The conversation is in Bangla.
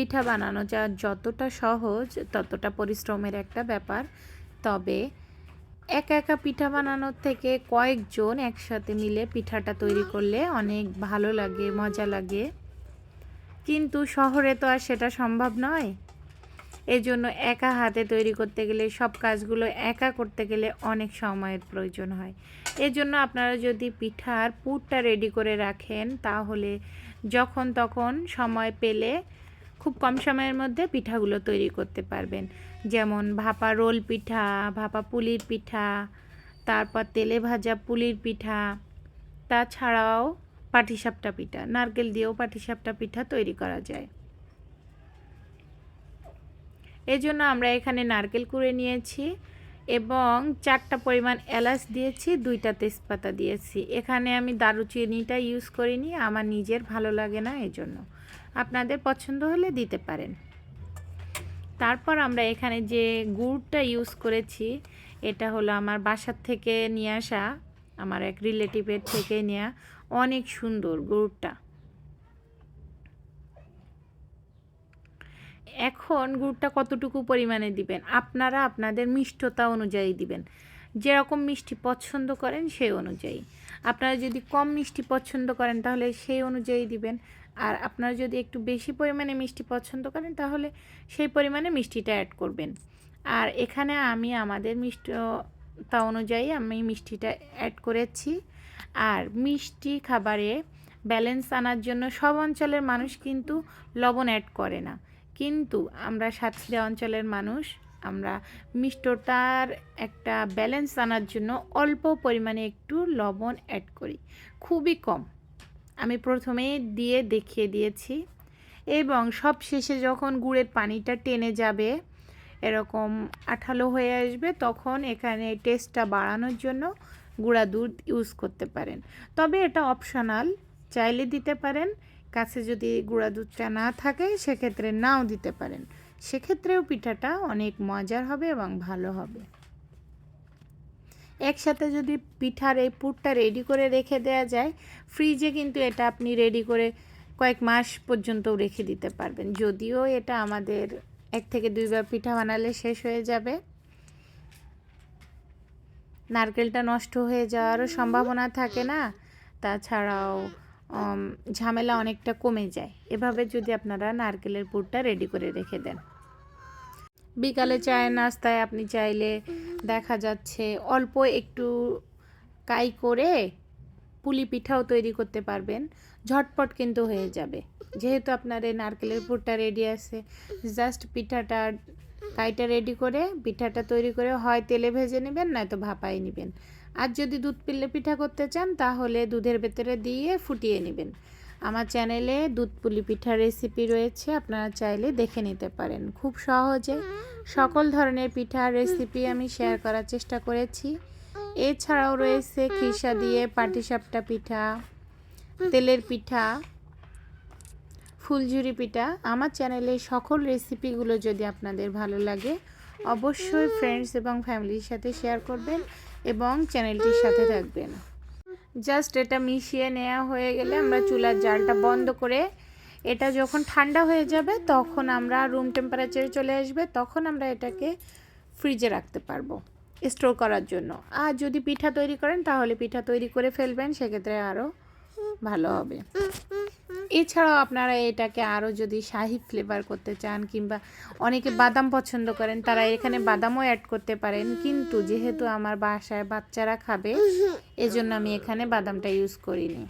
পিঠা বানানো যা যতটা সহজ, ততটা পরিশ্রমের একটা ব্যাপার। তবে একা একা পিঠা বানানোর থেকে কয়েকজন একসাথে মিলে পিঠাটা তৈরি করলে অনেক ভালো লাগে, মজা লাগে। কিন্তু শহরে তো আর সেটা সম্ভব নয়। এই জন্য একা হাতে তৈরি করতে গেলে, সব কাজগুলো একা করতে গেলে অনেক সময়ের প্রয়োজন হয়। এই জন্য আপনারা যদি পিঠার পুরটা রেডি করে রাখেন, তাহলে যখন তখন সময় পেলে খুব কম সময়ের মধ্যে পিঠাগুলো তৈরি করতে পারবেন। যেমন ভাপা রোল পিঠা, ভাপা পুলির পিঠা, তারপর তেলে ভাজা পুলির পিঠা, তাছাড়াও পাটিসাপটা পিঠা, নারকেল দিয়েও পাটিসাপটা পিঠা তৈরি করা যায়। এই জন্য আমরা এখানে নারকেল কুড়ে নিয়েছি এবং চারটা পরিমাণ এলাচ দিয়েছি, দুইটা তেজপাতা দিয়েছি। এখানে আমি দারুচিনিটা ইউজ করিনি, আমার নিজের ভালো লাগে না এই জন্য আপনাদের পছন্দ হলে দিতে পারেন। তারপর আমরা এখানে যে গুড়টা ইউজ করেছি, এটা হলো আমার বাসার থেকে নিয়ে আসা, আমার এক রিলেটিভের থেকে নেওয়া অনেক সুন্দর গুড়টা। এখন গুড়টা কতটুকু পরিমাণে দিবেন? আপনারা আপনাদের মিষ্টতা অনুযায়ী দিবেন। যেরকম মিষ্টি পছন্দ করেন সেই অনুযায়ী। আপনারা যদি কম মিষ্টি পছন্দ করেন তাহলে সেই অনুযায়ী দিবেন। আর আপনারা যদি একটু বেশি পরিমাণে মিষ্টি পছন্দ করেন, তাহলে সেই পরিমাণে মিষ্টিটা অ্যাড করবেন। আর এখানে আমি আমাদের মিষ্টতা অনুযায়ী আমি মিষ্টিটা অ্যাড করেছি। আর মিষ্টি খাবারে ব্যালেন্স আনার জন্য সব অঞ্চলের মানুষ কিন্তু লবণ অ্যাড করে না। কিন্তু আমরা সাতক্ষীরা অঞ্চলের মানুষ, আমরা মিষ্টতার একটা ব্যালেন্স আনার জন্য অল্প পরিমাণে একটু লবণ অ্যাড করি। খুবই কম। আমি প্রথমে দিয়ে দেখিয়ে দিয়েছি। এবং সব শেষে যখন গুড়ের পানিটা টেনে যাবে, এরকম আঠালো হয়ে আসবে, তখন এখানে টেস্টটা বাড়ানোর জন্য গুঁড়া দুধ ইউজ করতে পারেন। তবে এটা অপশনাল চাইলে দিতে পারেন, কাছে যদি গুঁড়া দুধটা না থাকে, সেক্ষেত্রে নাও দিতে পারেন। সেক্ষেত্রেও পিঠাটা অনেক মজার হবে এবং ভালো হবে। একসাথে যদি পিঠার এই পুরটা রেডি করে রেখে দেওয়া যায় ফ্রিজে কিন্তু এটা আপনি রেডি করে কয়েক মাস পর্যন্তও রেখে দিতে পারবেন। যদিও এটা আমাদের এক থেকে দুইবার পিঠা বানালে শেষ হয়ে যাবে। নারকেলটা নষ্ট হয়ে যাওয়ারও সম্ভাবনা থাকে না। তাছাড়াও ঝামেলা অনেকটা কমে যায়। এভাবে যদি আপনারা নারকেলের পুরটা রেডি করে রেখে দেন। বিকালে চায়ের নাস্তায় আপনি চাইলে দেখা যাচ্ছে অল্প একটু কাই করে পুলি পিঠাও তৈরি করতে পারবেন। ঝটপট কিন্তু হয়ে যাবে। যেহেতু আপনার এই নারকেলের পুরটা রেডি আছে জাস্ট পিঠাটা কাইটা রেডি করে, পিঠাটা তৈরি করে হয় তেলে ভেজে নেবেন, নয়তো ভাপাই নেবেন। আর যদি দুধ পিল্লে পিঠা করতে চান, তাহলে দুধের ভেতরে দিয়ে ফুটিয়ে নেবেন। আমার চ্যানেলে দুধ পুলি পিঠার রেসিপি রয়েছে, আপনারা চাইলে দেখে নিতে পারেন। খুব সহজে সকল ধরনের পিঠার রেসিপি আমি শেয়ার করার চেষ্টা করেছি। এছাড়াও রয়েছে খিসা দিয়ে পাটিসাপটা পিঠা, তেলের পিঠা, ফুলঝুরি পিঠা। আমার চ্যানেলে সকল রেসিপিগুলো যদি আপনাদের ভালো লাগে, অবশ্যই ফ্রেন্ডস এবং ফ্যামিলির সাথে শেয়ার করবেন এবং চ্যানেলটির সাথে থাকবেন। জাস্ট এটা মিশিয়ে নেওয়া হয়ে গেলে আমরা চুলার জালটা বন্ধ করে এটা যখন ঠান্ডা হয়ে যাবে, তখন আমরা রুম টেম্পারেচারে চলে আসবে, তখন আমরা এটাকে ফ্রিজে রাখতে পারব স্টোর করার জন্য। আর যদি পিঠা তৈরি করেন, তাহলে পিঠা তৈরি করে ফেলবেন, সেক্ষেত্রে আরও ভালো হবে। এছাড়াও আপনারা এটাকে আরও যদি শাহি ফ্লেভার করতে চান, কিংবা অনেকে বাদাম পছন্দ করেন, তারা এখানে বাদামও অ্যাড করতে পারেন। কিন্তু যেহেতু আমার বাসায় বাচ্চারা খাবে, এজন্য আমি এখানে বাদামটা ইউজ করিনি।